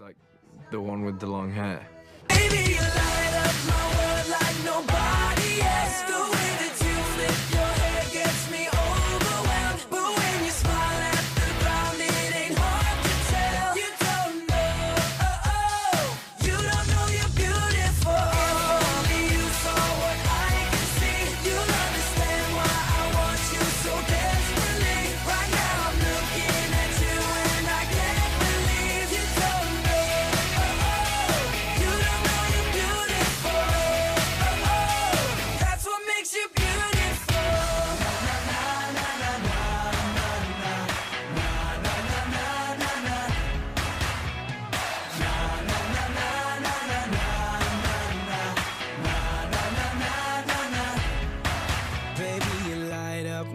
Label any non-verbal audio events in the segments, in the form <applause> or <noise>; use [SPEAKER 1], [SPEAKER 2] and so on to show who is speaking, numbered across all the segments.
[SPEAKER 1] like the one with the long hair.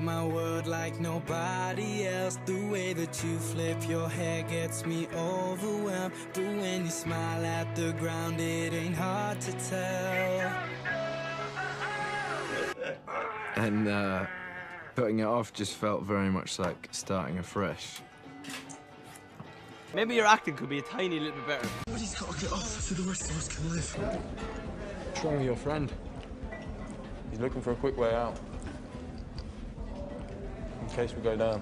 [SPEAKER 2] My world like nobody else. The way that you flip your hair gets me overwhelmed. But when you smile at the ground, it ain't hard to tell. And
[SPEAKER 1] uh, putting it off just felt very much like starting afresh.
[SPEAKER 3] Maybe your acting could be a tiny little bit better.
[SPEAKER 4] Somebody's got to get off so the rest of us can live.
[SPEAKER 1] What's wrong with your friend?
[SPEAKER 5] He's looking for a quick way out. In case we go down.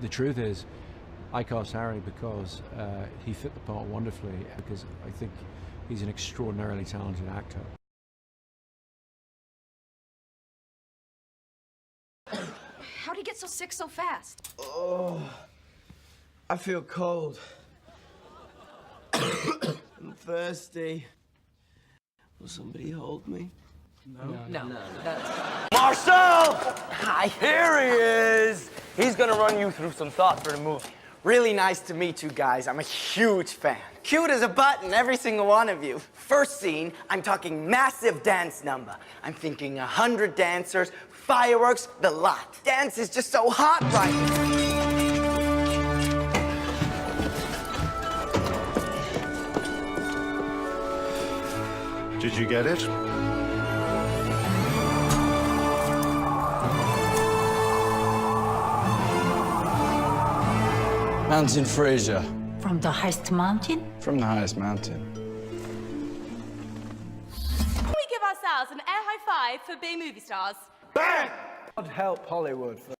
[SPEAKER 6] The truth is, I cast Harry because uh, he fit the part wonderfully, because I think he's an extraordinarily talented actor.
[SPEAKER 7] How'd he get so sick so fast?
[SPEAKER 2] Oh, I feel cold. <coughs> I'm thirsty. Will somebody hold me?
[SPEAKER 7] No, that's
[SPEAKER 3] Marcel! Hi. Here he is. He's gonna run you through some thoughts for the movie.
[SPEAKER 8] Really nice to meet you guys. I'm a huge fan. Cute as a button, every single one of you. First scene, I'm talking massive dance number. I'm thinking a hundred dancers, fireworks, the lot. Dance is just so hot right now.
[SPEAKER 4] Did you get it?
[SPEAKER 9] Mountain Fraser,
[SPEAKER 7] from the highest mountain.
[SPEAKER 9] from the highest mountain.
[SPEAKER 10] Can we give ourselves an air high five for B movie stars? Bang!
[SPEAKER 2] God help Hollywood. For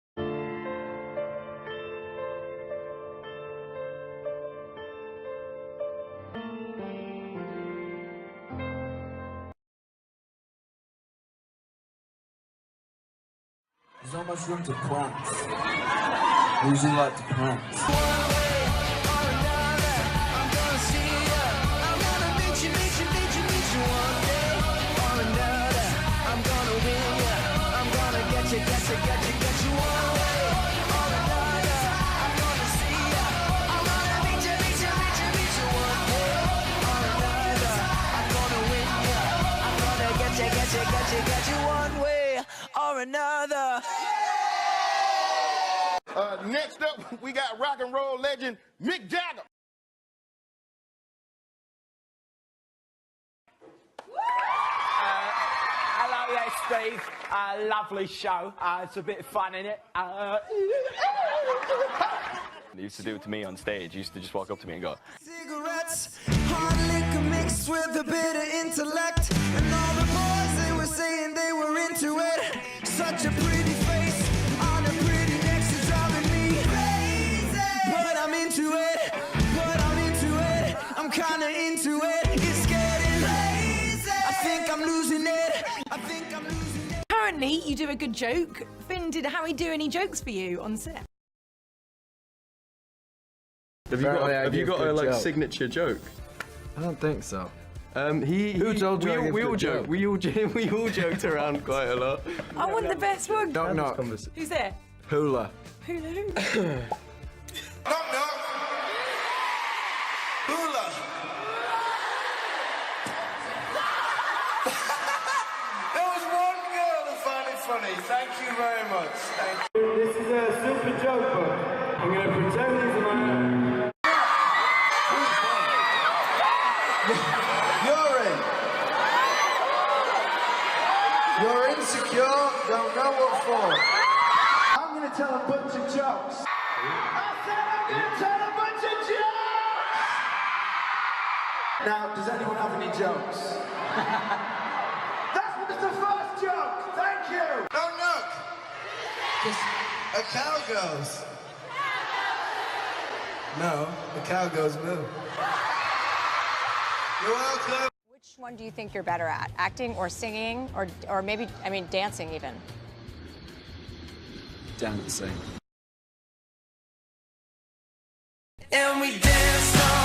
[SPEAKER 4] There's not much room to prance. Usually like to prance.
[SPEAKER 2] Another.
[SPEAKER 11] Uh, next up, <laughs> we got rock and roll legend Mick Jagger.
[SPEAKER 3] Hello, yes, Steve. Uh, lovely show. Uh, it's a bit of fun in it. Uh, <laughs>
[SPEAKER 5] He used to do it to me on stage. He used to just walk up to me and go,
[SPEAKER 2] Cigarettes, hard liquor mixed with a bit of intellect. And all the boys, they were saying they were into it. Such a pretty losing
[SPEAKER 7] you do a good joke. Finn, did Harry do any jokes for you on set?
[SPEAKER 5] "Have you got,
[SPEAKER 1] Apparently I
[SPEAKER 5] have you
[SPEAKER 1] give
[SPEAKER 5] got a
[SPEAKER 1] good
[SPEAKER 5] like
[SPEAKER 1] joke.
[SPEAKER 5] signature joke?"
[SPEAKER 1] I don't think so.
[SPEAKER 5] Um, he.
[SPEAKER 1] Who
[SPEAKER 5] he-
[SPEAKER 1] told you
[SPEAKER 5] we,
[SPEAKER 1] I
[SPEAKER 5] all-
[SPEAKER 1] give
[SPEAKER 5] we all
[SPEAKER 1] good
[SPEAKER 5] joke.
[SPEAKER 1] joke?
[SPEAKER 5] We all <laughs> jo- we all joked around quite a lot.
[SPEAKER 7] I want the best one.
[SPEAKER 1] Knock knock.
[SPEAKER 7] Who's there?
[SPEAKER 1] Hula.
[SPEAKER 7] Who? <coughs>
[SPEAKER 11] funny. Thank you very much. Thank you.
[SPEAKER 2] This is a super joke, but I'm gonna pretend he's a man.
[SPEAKER 11] You're in. You're insecure, don't know what for. I'm gonna tell a bunch of jokes. I said I'm gonna tell a bunch of jokes! Now, does anyone have any jokes? <laughs> That was the first joke! Thank you! Don't look! Just a cow goes. No, a cow goes moo. You're welcome.
[SPEAKER 12] Which one do you think you're better at? Acting or singing or or maybe I mean dancing even?
[SPEAKER 4] Dancing.
[SPEAKER 1] And we danced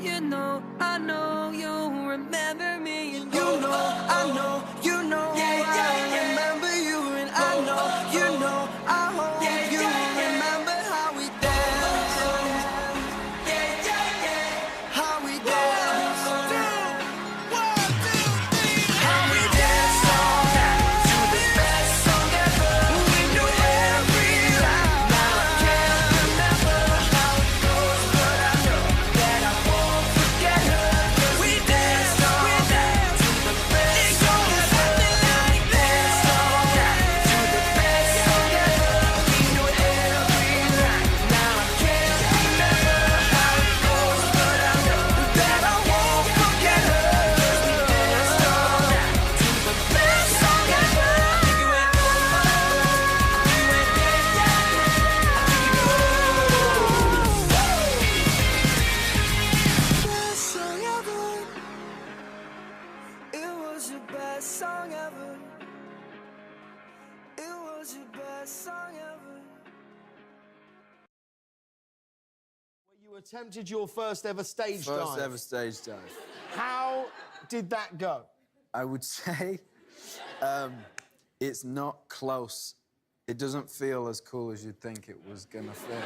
[SPEAKER 1] you know, I know you'll remember me, and you know, I know,
[SPEAKER 13] attempted your first ever stage
[SPEAKER 4] First
[SPEAKER 13] dive.
[SPEAKER 4] ever stage dive.
[SPEAKER 13] How did that go?
[SPEAKER 4] I would <laughs> say um, it's not close. It doesn't feel as cool as you'd think it was gonna feel.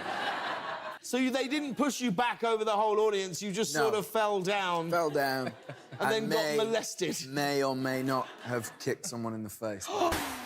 [SPEAKER 13] So you, they didn't push you back over the whole audience. You just
[SPEAKER 4] No.
[SPEAKER 13] sort of fell down.
[SPEAKER 4] Fell down. <laughs>
[SPEAKER 13] And then got molested.
[SPEAKER 4] May or may not have kicked someone in the face. <gasps> <laughs>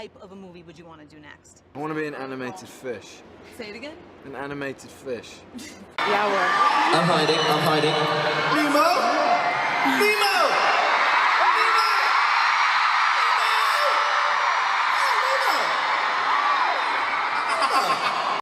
[SPEAKER 7] type of a movie would you want to do next?
[SPEAKER 4] I want to be an animated fish.
[SPEAKER 7] Say it again.
[SPEAKER 4] An animated fish. <laughs>
[SPEAKER 7] Yeah, we're.
[SPEAKER 14] I'm hiding, I'm hiding.
[SPEAKER 11] Nemo! Nemo!